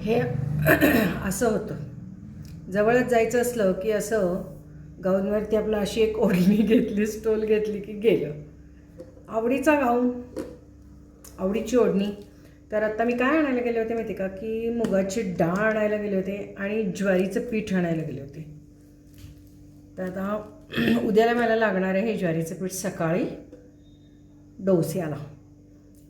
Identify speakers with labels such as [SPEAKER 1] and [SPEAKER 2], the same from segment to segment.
[SPEAKER 1] हे असं होतं. जवळच जायचं असलं की असं गाऊनवरती आपलं अशी एक ओढणी घेतली स्टोल घेतली की गेलं. आवडीचा गाऊन आवडीची ओढणी. तर आत्ता मी काय आणायला गेले होते माहिती का? की मुगाची डाळ आणायला गेले होते आणि ज्वारीचं पीठ आणायला गेले होते. तर आता उद्याला मला लागणार आहे हे ज्वारीचं पीठ सकाळी डोस्याला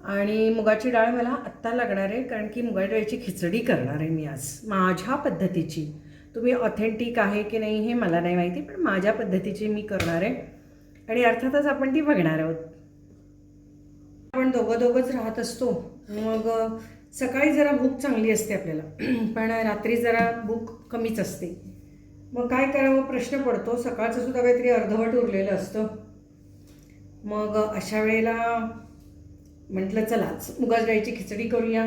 [SPEAKER 1] आणि मुगाची डाळ मला आत्ता लागणार आहे कारण की मुगा डाळीची खिचडी करणार आहे मी आज. माझ्या पद्धतीची. तुम्ही ऑथेंटिक आहे की नाही हे मला नाही माहिती पण माझ्या पद्धतीची मी करणार आहे. आणि अर्थातच आपण ती बघणार आहोत. आपण दोघं दोघंच राहत असतो. मग सकाळी जरा भूक चांगली असते आपल्याला. पण रात्री जरा भूक कमीच असते. मग काय करावं? प्रश्न पडतो. सकाळचं सुद्धा काहीतरी अर्धवट उरलेलं असतं. मग अशा वेळेला म्हटलं चलाच मुगाच डाळीची खिचडी करूया.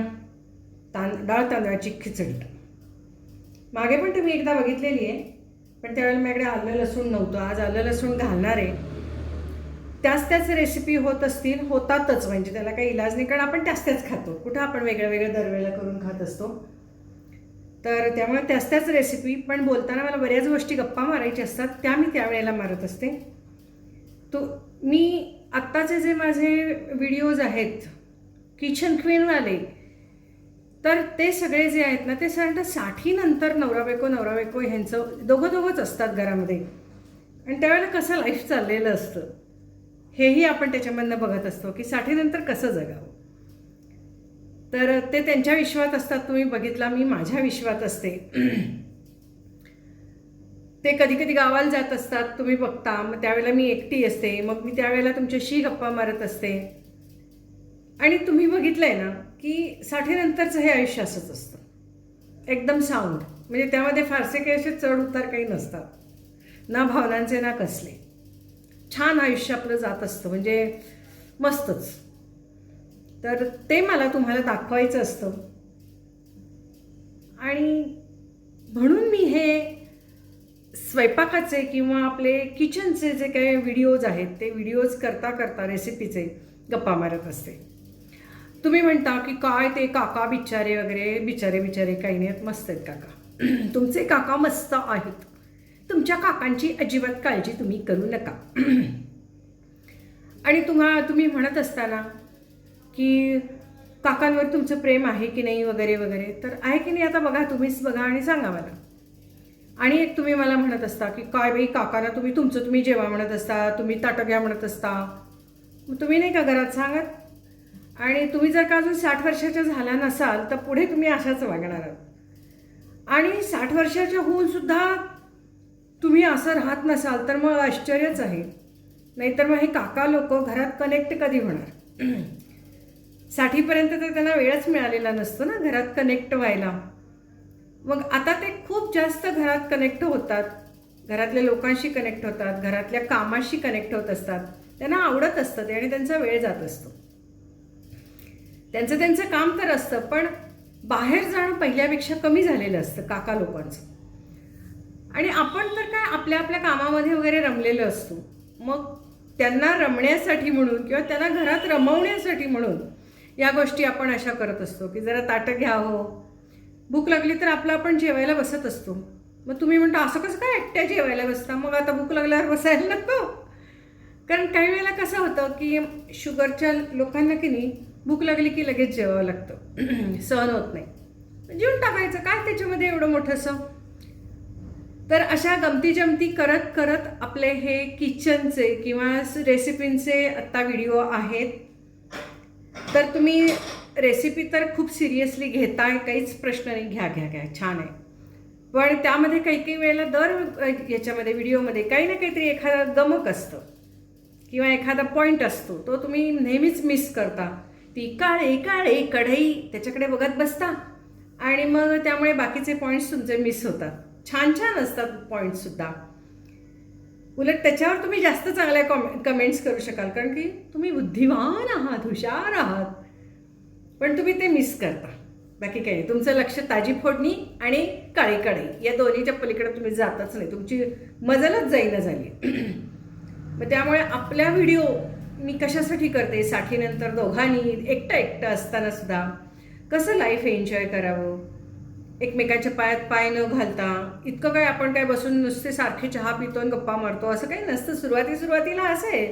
[SPEAKER 1] तां डाळ तांदळाची खिचडी. मागे पण तुम्ही एकदा बघितलेली आहे पण त्यावेळेला माझ्याकडे आलं लसूण नव्हतं. आज आलं लसूण घालणार आहे. त्याच त्याच रेसिपी होत असतील होतातच. म्हणजे त्याला काही इलाज नाही कारण आपण त्याच त्याच खातो. कुठं आपण वेगळं वेगळं दरवेळेला करून खात असतो. तर त्यामुळे त्याच त्याच रेसिपी पण बोलताना मला बऱ्याच गोष्टी गप्पा मारायच्या असतात. त्या मी त्यावेळेला मारत असते. तो मी आत्ताचे जे माझे व्हिडिओज आहेत किचन क्वीनवाले तर ते सगळे जे आहेत ना ते साधारणतः साठीनंतर नवरा बायको नवरा बायको ह्यांचं दोघं दोघंच असतात घरामध्ये. आणि त्यावेळेला कसं लाईफ चाललेलं असतं हेही आपण त्याच्यामधनं बघत असतो की साठीनंतर कसं जगावं. तर ते त्यांच्या विश्वात असतात तुम्ही बघितला मी माझ्या विश्वात असते. ते कधी कधी गावाला जात असतात तुम्ही बघता मग त्यावेळेला मी एकटी असते मग मी त्यावेळेला तुमच्याशी गप्पा मारत असते. आणि तुम्ही बघितलं आहे ना की साठीनंतरचं हे आयुष्य असंच असतं. एकदम साऊंड म्हणजे त्यामध्ये फारसे काही असे चढ उतार काही नसतात. ना भावनांचे ना कसले. छान आयुष्य आपलं जात असतं म्हणजे मस्तच. तर ते मला तुम्हाला दाखवायचं असतं. आणि म्हणून मी हे स्वयंपाकाचे किंवा आपले किचनचे जे काही व्हिडिओज आहेत ते व्हिडिओज करता करता रेसिपीचे गप्पा मारत असते. तुम्ही म्हणता की काय ते काका बिचारे वगैरे बिचारे बिचारे काही नाहीत मस्त आहेत काका. तुमचे काका मस्त आहेत. तुमच्या काकांची अजिबात काळजी तुम्ही करू नका. आणि तुम्हा तुम्ही म्हणत असताना की काकांवर तुमचं प्रेम आहे की नाही वगैरे वगैरे तर आहे की नाही आता बघा तुम्हीच बघा आणि सांगा मला. आणि एक तुम्ही मला म्हणत असता की काय बाई काकांना तुम्ही तुमचं तुम्ही जेवा म्हणत असता तुम्ही ताटं घ्या म्हणत असता. मग तुम्ही नाही का घरात सांगत? आणि तुम्ही जर का अजून साठ वर्षाच्या झाल्या नसाल तर पुढे तुम्ही अशाच वागणार आहात. आणि साठ वर्षाच्या होऊन सुद्धा तुम्ही असं राहत नसाल तर मग आश्चर्यच आहे. नाहीतर मग हे काका लोक घरात कनेक्ट कधी होणार? साठीपर्यंत तर त्यांना वेळच मिळालेला नसतो ना घरात कनेक्ट व्हायला. मग आता ते खूप जास्त घरात कनेक्ट होतात. घरातल्या लोकांशी कनेक्ट होतात घरातल्या कामाशी कनेक्ट होत असतात. त्यांना आवडत असतं ते आणि त्यांचा वेळ जात असतो. त्यांचं त्यांचं काम तर असतं पण बाहेर जाणं पहिल्यापेक्षा कमी झालेलं असतं काका लोकांचं. आणि आपण तर काय आपल्या आपल्या कामामध्ये वगैरे रमलेलं असतो. मग त्यांना रमण्यासाठी म्हणून किंवा त्यांना घरात रमवण्यासाठी म्हणून या गोष्टी आपण अशा करत असतो की जरा ताटं घ्यावं भूक लागली तर आपलं आपण जेवायला बसत असतो. मग तुम्ही म्हणता असं कसं काय एकट्या जेवायला बसता? मग आता भूक लागल्यावर बसायला नको. कारण काही वेळेला कसं होतं की शुगरच्या लोकांना की नाही भूक लागली की लगेच जेवावं लागतं. सहन होत नाही. जेवून टाकायचं. काय त्याच्यामध्ये एवढं मोठंसं तर अशा गमती जमती करत करत आपले हे किचनचे किंवा रेसिपींचे आत्ता व्हिडिओ आहेत. तर तुम्ही रेसिपी तर खूप सिरियसली घेताय काहीच प्रश्न नाही. घ्या घ्या घ्या. छान आहे. पण त्यामध्ये काही काही वेळेला दर याच्यामध्ये व्हिडिओमध्ये काही ना काहीतरी एखादा गमक असतं. किंवा एखादा पॉईंट असतो. तो तुम्ही नेहमीच मिस करता. ती काळे काळे कढई त्याच्याकडे बघत बसता. आणि मग त्यामुळे बाकीचे पॉईंट्स तुमचे मिस होतात. छान छान असतात पॉईंट्ससुद्धा उलट त्याच्यावर तुम्ही जास्त चांगल्या कॉमे कमेंट्स करू शकाल. कारण की तुम्ही बुद्धिवान आहात हुशार आहात. पण तुम्ही ते मिस करता. बाकी काही नाही. तुमचं लक्ष ताजी फोडणी आणि काळी कढई या दोन्हीच्या पलीकडे तुम्ही जातच नाही. तुमची मजलच जाईना झाली. मग त्यामुळे आपल्या व्हिडिओ मी कशासाठी करते? साठीनंतर दोघांनी एकटं एकटं असताना सुद्धा कसं लाईफ एन्जॉय करावं? एकमेकाच्या पायात पाय न घालता इतकं काय आपण काय बसून नुसते सारखे चहा पितो आणि गप्पा मारतो? असं काही नसतं. सुरुवाती सुरुवातीला असं आहे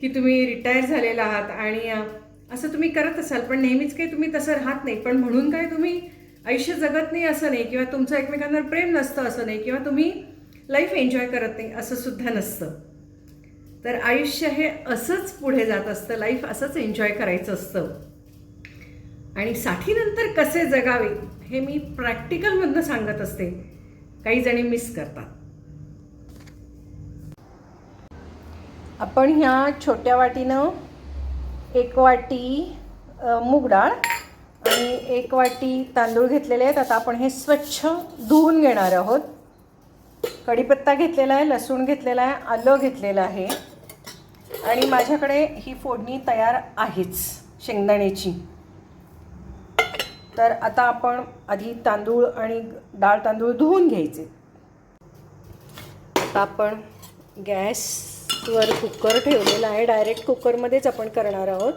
[SPEAKER 1] की तुम्ही रिटायर झालेला आहात आणि असं तुम्ही करत असाल पण नेहमीच काही तुम्ही तसं राहत नाही. पण म्हणून काय तुम्ही आयुष्य जगत नाही असं नाही किंवा तुमचं एकमेकांवर प्रेम नसतं असं नाही किंवा तुम्ही लाईफ एन्जॉय करत नाही असं सुद्धा नसतं. तर आयुष्य हे असंच पुढे जात असतं लाईफ असंच एन्जॉय करायचं असतं. आणि साठीनंतर कसे जगावे हे मी प्रॅक्टिकलमधनं सांगत असते. काही जणी मिस करतात. आपण ह्या छोट्या वाटीनं एक वाटी मूग डाळ आणि एक वाटी तांदूळ घेतलेले आहेत. आता आपण हे स्वच्छ धुवून घेणार आहोत. कढीपत्ता घेतलेला आहे लसूण घेतलेला आहे आलं घेतलेलं आहे. आणि माझ्याकडे ही फोडणी तयार आहेच शेंगदाण्याची. तर आता आपण आधी तांदूळ आणि डाळ तांदूळ धुवून घ्यायचे. आता आपण गॅस गॅसवर कुकर ठेवलेला आहे. डायरेक्ट कुकरमध्येच आपण करणार आहोत.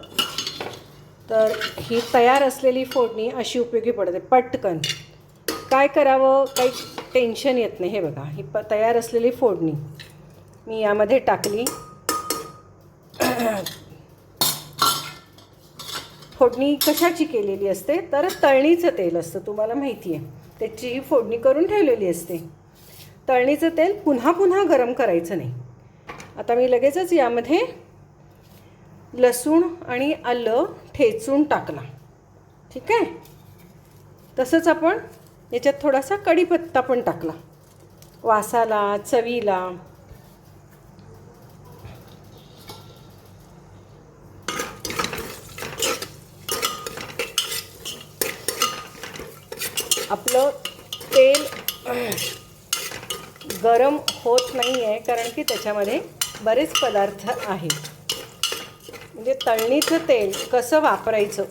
[SPEAKER 1] तर ही तयार असलेली फोडणी अशी उपयोगी पडते. पटकन. काय करावं? काही टेन्शन येत नाही. हे बघा. ही प तयार असलेली फोडणी मी यामध्ये टाकली. फोडणी कशाची केलेली असते? तर तळणीचं तेल असतं. तुम्हाला माहिती आहे. त्याची फोडणी करून ठेवलेली असते. तळणीचं तेल पुन्हा पुन्हा गरम करायचं नाही. आता मी लगेचच यामध्ये लसूण आणि आलं ठेचून टाकला. ठीक आहे? तसंच आपण याच्यात थोडासा कढीपत्ता पण टाकला. वासाला चवीला. आपलं तेल गरम होत नाही आहे कारण की त्याच्यामध्ये बरेच पदार्थ आहेत म्हणजे तळणीचं तेल कसं वापरायचं?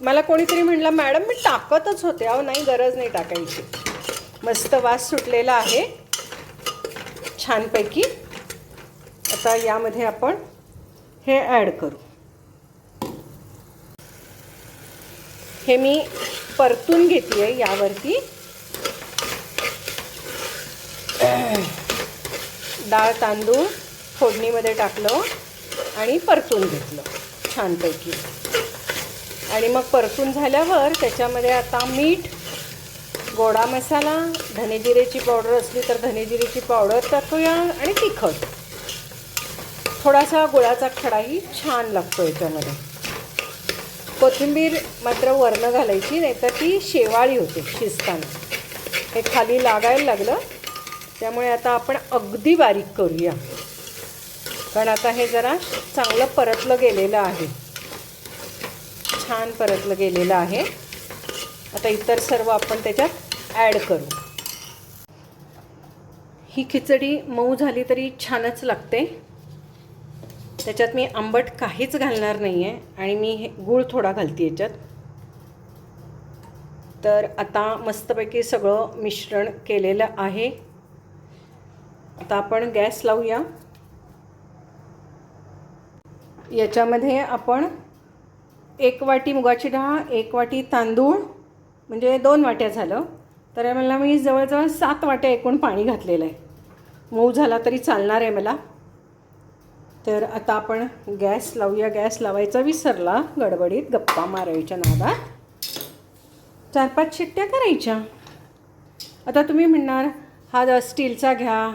[SPEAKER 1] मला कोणीतरी म्हणलं मॅडम मी टाकतच होते. अहो नाही गरज नाही टाकायची. मस्त वास सुटलेला आहे. छानपैकी. आता यामध्ये आपण हे ॲड करू. हे मी परतून घेते आहे यावरती. डाळ तांदूळ. फोडणीमध्ये टाकलं आणि परतून घेतलं छानपैकी. आणि मग परतून झाल्यावर त्याच्यामध्ये आता मीठ गोडा मसाला धनेजिरेची पावडर असली तर धनेजिरेची पावडर टाकूया आणि तिखट. थोडासा गुळाचा खडाही छान लागतो याच्यामध्ये. कोथिंबीर मात्र वरनं घालायची नाहीतर ती शेवाळी होते शिजताना. हे खाली लागायला लागलं. त्यामुळे आता आपण अगदी बारीक करूया. कारण आता हे जरा चांगलं परतलं गेलेलं आहे. छान परतलं गेलेलं आहे. आता इतर सर्व आपण त्याच्यात ॲड करू. ही खिचडी मऊ झाली तरी छानच लागते. त्याच्यात मी आंबट काहीच घालणार नाही आहे आणि मी हे गूळ थोडा घालते याच्यात. तर आता मस्तपैकी सगळं मिश्रण केलेलं आहे. आता आपण गॅस लावूया. याच्यामध्ये आपण एक वाटी मुगाची डाळ एक वाटी तांदूळ म्हणजे दोन वाट्या झालं. तर मला मी जवळजवळ सात वाट्या एकूण पाणी घातलेलं आहे. मऊ झाला तरी चालणार आहे मला. तर आता आपण गॅस लावूया. गॅस लावायचा विसरला गडबडीत. गप्पा मारायच्या नादात. चार पाच शिट्ट्या करायच्या. आता तुम्ही म्हणणार हा स्टीलचा घ्या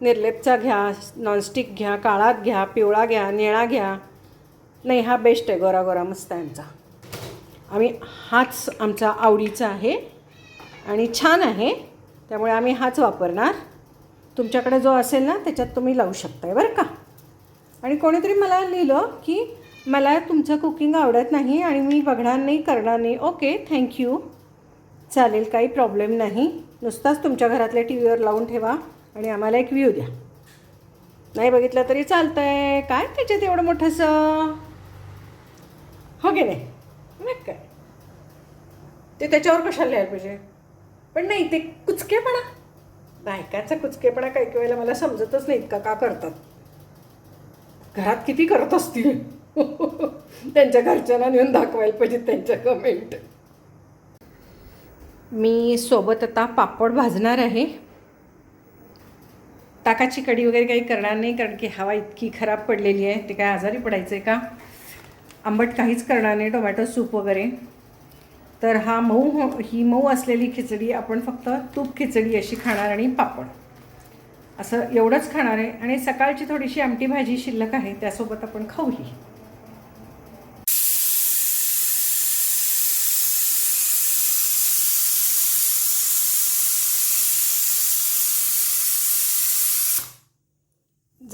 [SPEAKER 1] निर्लेपचा घ्या नॉनस्टिक घ्या काळात घ्या पिवळा घ्या निळा घ्या. नाही हा बेस्ट आहे गोरा गोरा मस्त आहे आमचा. आम्ही हाच आमचा आवडीचा आहे आणि छान आहे त्यामुळे आम्ही हाच वापरणार. तुमच्याकडे जो असेल ना त्याच्यात तुम्ही लावू शकताय बरं का? आणि कोणीतरी मला लिहिलं की मला तुमचं कुकिंग आवडत नाही आणि मी बघणार नाही करणार नाही. ओके थँक्यू चालेल काही प्रॉब्लेम नाही. नुसताच तुमच्या घरातल्या टी व्हीवर लावून ठेवा आणि आम्हाला एक व्ह्यू द्या. नाही बघितलं तरी चालतं आहे काय त्याच्यात एवढं मोठंसं? की नाही काय? ते त्याच्यावर कशाला लिहायला पाहिजे? पण नाही ते कुचकेपणा. नायकाचा कुचकेपणा काही काही वेळेला मला समजतच नाही इतका का करतात. घरात किती करत असतील? त्यांच्या घरच्यांना नेऊन दाखवायला पाहिजे त्यांच्या कमेंट मी सोबत आता पापड भाजणार आहे. ताकाची कढी वगैरे काही करणार नाही कारण की हवा इतकी खराब पडलेली आहे. ते काय आजारी पडायचं आहे का? आंबट काहीच करणार नाही टोमॅटो सूप वगैरे. तर हा मऊ हो- ही मऊ असलेली खिचडी आपण फक्त तूप खिचडी अशी खाणार आणि पापड. असं एवढंच खाणार आहे. आणि सकाळची थोडीशी आमटी भाजी शिल्लक आहे त्यासोबत आपण खाऊही.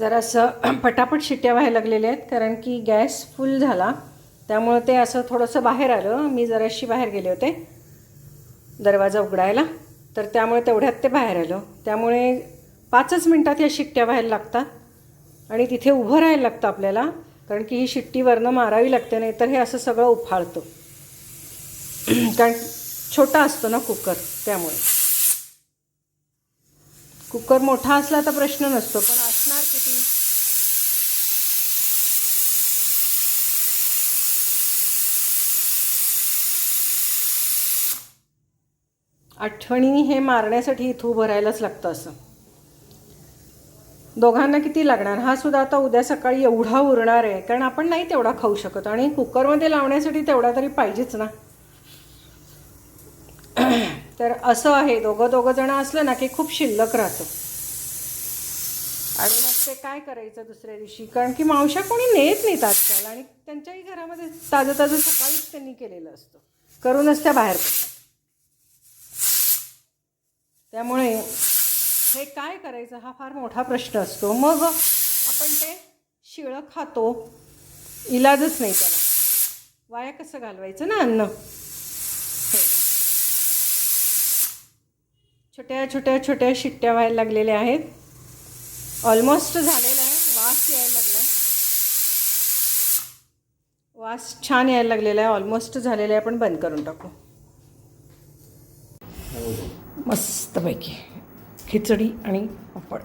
[SPEAKER 1] जरासं पटापट शिट्ट्या व्हायला लागलेल्या आहेत कारण की गॅस फुल झाला. त्यामुळं ते असं थोडंसं बाहेर आलं. मी जराशी बाहेर गेले होते दरवाजा उघडायला. तर त्यामुळे तेवढ्यात ते बाहेर आलं. त्यामुळे पाचच मिनटात या शिट्ट्या व्हायला लागतात आणि तिथे उभं राहायला लागतं आपल्याला कारण की ही शिट्टीवरनं मारावी लागते नाही तर हे असं सगळं उफाळतं. कारण छोटा असतो ना कुकर त्यामुळे. कुकर मोठा असला तर प्रश्न नसतो पण किती आठवणी हे मारण्यासाठी इथं उभं राहायलाच लागतं असं. दोघांना किती लागणार? हा सुद्धा आता उद्या सकाळी एवढा उरणार आहे. कारण आपण नाही तेवढा खाऊ शकत आणि कुकरमध्ये लावण्यासाठी तेवढा तरी पाहिजेच ना. तर असं आहे. दोघं दोघं जण असलं ना की खूप शिल्लक राहतं. आणि मग ते काय करायचं दुसऱ्या दिवशी? कारण की मावशा कोणी नेत नाहीत आजकाल आणि त्यांच्याही घरामध्ये ताजं ताजं सकाळीच त्यांनी केलेलं असतं. करूनच त्या बाहेर पडतात. त्यामुळे हे काय करायचं हा फार मोठा प्रश्न असतो. मग आपण ते शिळं खातो. इलाजच नाही त्याला. वाया कसं घालवायचं ना अन्न? हे. छोट्या छोट्या छोट्या शिट्ट्या व्हायला लागलेल्या आहेत. ऑलमोस्ट झालेला आहे. वास यायला लागला आहे वास छान यायला लागलेला आहे. ऑलमोस्ट झालेला आहे. आपण बंद करून टाकू. मस्तपैकी खिचडी आणि पापड.